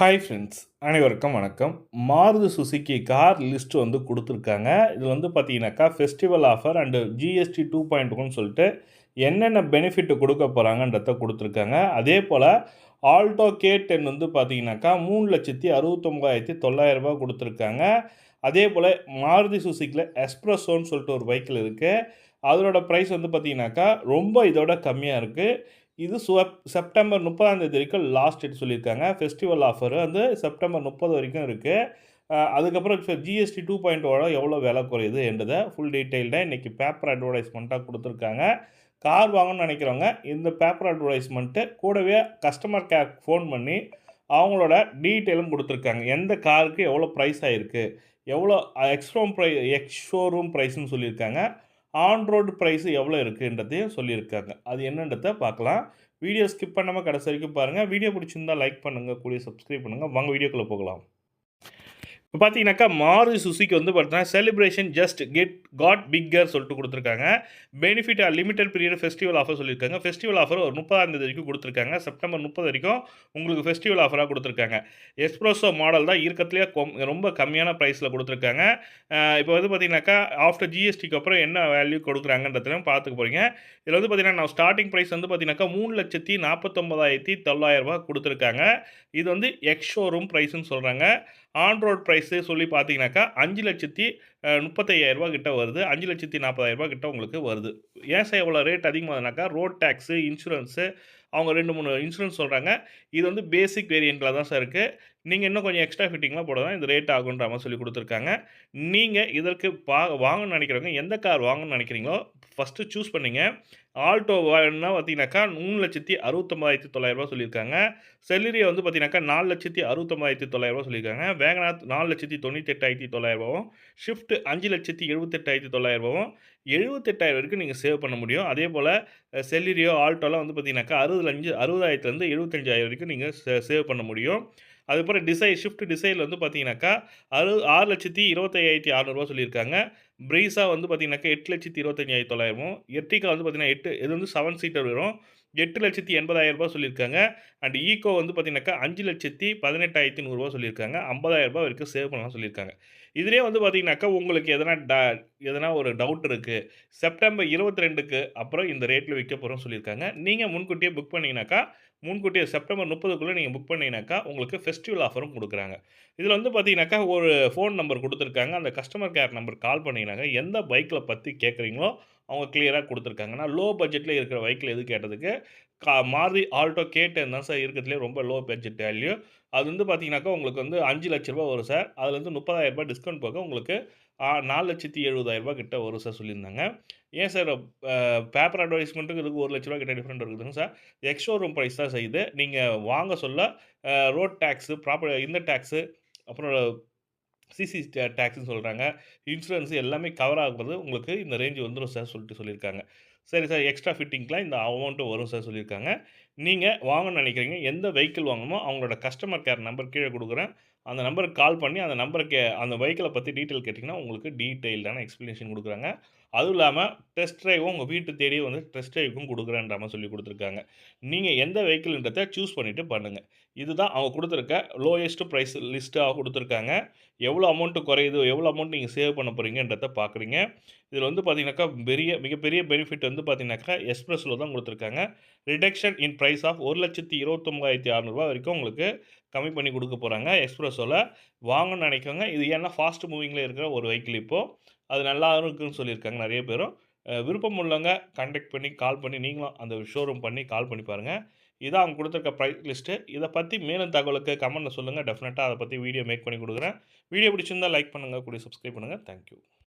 Hi friends அனைவருக்கும் வணக்கம். Maruti Suzuki car list வந்து கொடுத்துருக்காங்க. இது வந்து பார்த்தீங்கன்னாக்கா festival offer and GST two point one சொல்லிட்டு என்னென்ன பெனிஃபிட் கொடுக்க போகிறாங்கன்றத கொடுத்துருக்காங்க. அதே போல் ஆல்டோ கே டென் வந்து பார்த்தீங்கன்னாக்கா மூணு லட்சத்தி அறுபத்தொம்பதாயிரத்தி தொள்ளாயிரரூபா கொடுத்துருக்காங்க. அதே போல் மாருதி சுசுக்கியில் எஸ்ப்ரெஸோன்னு சொல்லிட்டு ஒரு பைக்கில் இருக்குது அதனோட ப்ரைஸ் வந்து பார்த்தீங்கன்னாக்கா ரொம்ப இதோட கம்மியாக இருக்குது இது சுவப் செப்டம்பர் முப்பதாம் தேதி வரைக்கும் லாஸ்ட் டேட் சொல்லியிருக்காங்க. ஃபெஸ்டிவல் ஆஃபர் வந்து செப்டம்பர் முப்பது வரைக்கும் இருக்குது அதுக்கப்புறம் ஜிஎஸ்டி டூ பாயிண்ட் ஓட எவ்வளோ விலை குறையுது என்றதை ஃபுல் டீட்டெயில்டாக இன்றைக்கி பேப்பர் அட்வர்டைஸ்மெண்ட்டாக கொடுத்துருக்காங்க. கார் வாங்கணும்னு நினைக்கிறவங்க இந்த பேப்பர் அட்வர்டைஸ்மெண்ட்டு கூடவே கஸ்டமர் கேர் ஃபோன் பண்ணி அவங்களோட டீட்டெயிலும் கொடுத்துருக்காங்க. எந்த காருக்கு எவ்வளோ ப்ரைஸ் ஆகிருக்கு எவ்வளோ எக்ஸ்ரோம் ப்ரை எக்ஸ் ஷோரூம் ப்ரைஸ்னு சொல்லியிருக்காங்க. ஆன் ரோடு ப்ரைஸ் எவ்வளோ இருக்குன்றதையும் சொல்லியிருக்காங்க. அது என்னன்றதை பார்க்கலாம். வீடியோ ஸ்கிப் பண்ணாமல் கடைசி வரைக்கும் பாருங்கள் வீடியோ பிடிச்சிருந்தா லைக் பண்ணுங்கள் கூடிய சப்ஸ்கிரைப் பண்ணுங்கள் வாங்க வீடியோக்குள்ளே போகலாம். இப்போ பார்த்தீங்கன்னாக்கா மாருதி சுசிக்கு வந்து பார்த்தீங்கன்னா celebration just get got bigger சொல்லிட்டு கொடுத்துருக்காங்க. Benefit limited period festival offer சொல்லியிருக்காங்க. ஃபெஸ்டிவல் ஆஃபர் ஒரு முப்பதாம் தேதி வரைக்கும் கொடுத்துருக்காங்க. செப்டம்பர் முப்பது வரைக்கும் உங்களுக்கு ஃபெஸ்டிவல் ஆஃபராக கொடுத்துருக்காங்க. எஸ்ப்ரோசோ மாடல் தான் இருக்கிறதுலேயே ரொம்ப கம்மியான ப்ரைஸில் கொடுத்துருக்காங்க. இப்போ வந்து பார்த்தீங்கன்னாக்கா ஆஃப்டர் ஜிஎஸ்டிக்கு அப்புறம் என்ன வேல்யூ கொடுக்குறாங்கன்றதையும் பார்த்துக்க போகிறீங்க இதில் வந்து பார்த்தீங்கன்னா நான் ஸ்டார்டிங் ப்ரைஸ் வந்து பார்த்தீங்கன்னாக்கா மூணு லட்சத்தி நாற்பத்தொம்பதாயிரத்தி தொள்ளாயிரரூபா கொடுத்துருக்காங்க. இது வந்து எக்ஸ் ஷோரூம் ப்ரைஸ்ன்னு சொல்கிறாங்க ஆன் ரோட் ப்ரைஸு சொல்லி பார்த்தீங்கன்னாக்கா அஞ்சு லட்சத்தி முப்பத்தையாயிரரூபா கிட்ட வருது. அஞ்சு லட்சத்தி நாற்பதாயிரரூபா கிட்ட உங்களுக்கு வருது. ஏன் சார் எவ்வளோ ரேட் அதிகமாகனாக்கா ரோட் டேக்ஸு இன்சூரன்ஸு அவங்க ரெண்டு மூணு இன்சூரன்ஸ் சொல்கிறாங்க இது வந்து பேசிக் வேரியண்ட்டில் தான் சார் இருக்குது நீங்கள் இன்னும் கொஞ்சம் எக்ஸ்ட்ரா ஃபிட்டிங்லாம் போட தான் இந்த ரேட் ஆகுன்ற மாதிரி சொல்லி கொடுத்துருக்காங்க. நீங்கள் இதற்கு பா வாங்கணும்னு நினைக்கிறவங்க எந்த கார் வாங்கணும்னு நினைக்கிறீங்களோ ஃபஸ்ட்டு சூஸ் பண்ணிங்க. ஆல்டோ வேணுன்னா பார்த்தீங்கன்னாக்கா மூணு லட்சத்தி அறுபத்தொம்பதாயிரத்தி தொள்ளாயிரரூபா சொல்லியிருக்காங்க. செல்லரியை வந்து பார்த்தீங்கன்னாக்கா நாலு லட்சத்தி அறுபத்தொம்பதாயிரத்தி தொள்ளாயிரரூபா சொல்லியிருக்காங்க. வேகநாத் நாலு லட்சத்தி தொண்ணூற்றி எட்டாயிரத்தி தொள்ளாயிரரூபாவும் ஷிஃப்ட் அஞ்சு லட்சத்தி எழுபத்தெட்டாயிரத்தி தொள்ளாயிரரூபாவும் எழுபத்தெட்டாயிரம் வரைக்கும் நீங்கள் சேவ் பண்ண முடியும். அதே போல் செல்லிரியோ ஆல்டோலாம் வந்து பார்த்தீங்கன்னாக்கா அறுபது அஞ்சு அறுபதாயிரத்துலேருந்து எழுபத்தஞ்சாயிரம் வரைக்கும் நீங்கள் சேவ் பண்ண முடியும். அதுக்கப்புறம் டிசை ஷிஃப்ட் டிசைனில் வந்து பார்த்தீங்கன்னாக்கா அறு ஆறு லட்சத்தி இருபத்தையாயிரத்தி அறநூறுவா சொல்லியிருக்காங்க. ப்ரீஸா வந்து பார்த்தீங்கன்னாக்கா எட்டு லட்சத்தி இருபத்தஞ்சாயிரத்தி தொள்ளாயிரமும் எர்டிகா வந்து பார்த்தீங்கன்னா எட்டு இது வந்து செவன் சீட்டர் வரும். எட்டு லட்சத்தி எண்பதாயிரம் ரூபாய் சொல்லியிருக்காங்க. அண்ட் ஈகோ வந்து பார்த்தீங்கன்னாக்கா அஞ்சு லட்சத்தி பதினெட்டாயிரத்தி நூறுரூவா சொல்லியிருக்காங்க. ஐம்பதாயிரம் ரூபாய் வரைக்கும் சேவ் பண்ணலாம் சொல்லியிருக்காங்க. இதுலேயே வந்து பார்த்தீங்கன்னாக்கா உங்களுக்கு எதனா ட எதனா ஒரு டவுட் இருக்குது செப்டம்பர் இருபத்தி ரெண்டுக்கு அப்புறம் இந்த ரேட்டில் விற்க போகிறோம் சொல்லியிருக்காங்க. நீங்கள் முன்கூட்டியே புக் பண்ணிங்கனாக்கா முன்கூட்டியே செப்டம்பர் முப்பதுக்குள்ளே நீங்கள் புக் பண்ணிங்கனாக்கா உங்களுக்கு ஃபெஸ்டிவல் ஆஃபரும் கொடுக்குறாங்க. இதில் வந்து பார்த்தீங்கன்னாக்கா ஒரு ஃபோன் நம்பர் கொடுத்துருக்காங்க. அந்த கஸ்டமர் கேர் நம்பர் கால் பண்ணிங்கனாக்கா எந்த பைக்கில் பற்றி கேட்குறீங்களோ அவங்க கிளியராக கொடுத்துருக்காங்கன்னா லோ பட்ஜெட்டில் இருக்கிற வெஹிக்கிள் எது கேட்டதுக்கு கா மாறி ஆல்டோ கேட்டேன் தான் சார் இருக்கிறதுலே ரொம்ப லோ பட்ஜெட் வேல்யூ அது வந்து பார்த்தீங்கன்னாக்கா உங்களுக்கு வந்து அஞ்சு லட்ச ரூபா வரும் சார் அதுலேருந்து முப்பதாயிரரூபா டிஸ்கவுண்ட் போக உங்களுக்கு நாலு லட்சத்தி எழுபதாயிரரூபா கிட்ட வரும் சார் சொல்லியிருந்தாங்க. ஏன் சார் பேப்பர் அட்வர்டைஸ்மெண்ட்டுக்கு இதுக்கு ஒரு லட்ச ரூபா கிட்ட டிஃப்ரெண்ட் இருக்குதுங்க சார் எக்ஸ்ட்ரோ ரூம் ப்ரைஸ் தான் செய்யுது நீங்கள் வாங்க சொல்ல ரோட் டேக்ஸு ப்ராப்பர் இந்த டேக்ஸு அப்புறம் சிசி டேக்ஸ்னு சொல்கிறாங்க இன்சூரன்ஸ் எல்லாமே கவர் ஆகும்போது உங்களுக்கு இந்த ரேஞ்சு வந்துடும் சார் சொல்லிட்டு சொல்லியிருக்காங்க. சரி சார் எக்ஸ்ட்ரா ஃபிட்டிங்க்கெலாம் இந்த அமௌண்ட்டு வரும் சார் சொல்லியிருக்காங்க. நீங்கள் வாங்கணும்னு நினைக்கிறீங்க. எந்த வெஹிக்கிள் வாங்கணுமோ அவங்களோட கஸ்டமர் கேர் நம்பர் கீழே கொடுக்குறேன். அந்த நம்பருக்கு கால் பண்ணி அந்த நம்பருக்கு அந்த வெஹிக்கிளை பற்றி டீட்டெயில் கேட்டிங்கன்னா உங்களுக்கு டீட்டெயில்டான எக்ஸ்ப்ளனேஷன் கொடுக்குறாங்க. அதுவும் இல்லாமல் டெஸ்ட் ட்ரைவும் உங்கள் வீட்டு தேடி வந்து டெஸ்ட் ட்ரைவுக்கும் கொடுக்குறேன்ற மாதிரி சொல்லி கொடுத்துருக்காங்க. நீங்கள் எந்த வெஹிக்கிள்ன்றதை சூஸ் பண்ணிவிட்டு பண்ணுங்கள் இதுதான் அவங்க கொடுத்துருக்க லோயஸ்ட் ப்ரைஸ் லிஸ்ட்டாக கொடுத்துருக்காங்க. எவ்வளோ அமௌண்ட்டு குறையுது எவ்வளோ அமௌண்ட் நீங்கள் சேவ் பண்ண போகிறீங்கன்றத பார்க்குறீங்க இதில் வந்து பார்த்தீங்கன்னாக்கா பெரிய மிகப்பெரிய பெனிஃபிட் வந்து பார்த்தீங்கன்னாக்கா எக்ஸ்பிரஸில் தான் கொடுத்துருக்காங்க. ரிடக்ஷன் இன் ப்ரைஸ் ஆஃப் ஒரு லட்சத்தி இருபத்தொம்பதாயிரத்தி அறநூறுபா வரைக்கும் உங்களுக்கு கம்மி பண்ணி கொடுக்க போகிறாங்க எக்ஸ்பிரஸோவில் வாங்கணும்னு நினைக்கோங்க இது ஏன்னா ஃபாஸ்ட் மூவிங்கில் இருக்கிற ஒரு வெஹிக்கிள் இப்போது அது நல்லா இருக்குன்னு சொல்லியிருக்காங்க நிறைய பேரும். விருப்பம் உள்ளவங்க கான்டாக்ட் பண்ணி கால் பண்ணி நீங்களும் அந்த ஷோரூம் பண்ணி கால் பண்ணி பாருங்கள் இதான் அவங்க கொடுத்துருக்க ப்ரைஸ் லிஸ்ட்டு இதை பற்றி மேலும் தகவலுக்கு கமெண்ட்டில் சொல்லுங்கள் டெஃபினட்டாக அதை பற்றி வீடியோ மேக் பண்ணி கொடுக்குறேன். வீடியோ பிடிச்சிருந்தால் லைக் பண்ணுங்கள் கூட சப்ஸ்கிரைப் பண்ணுங்கள் தேங்க்யூ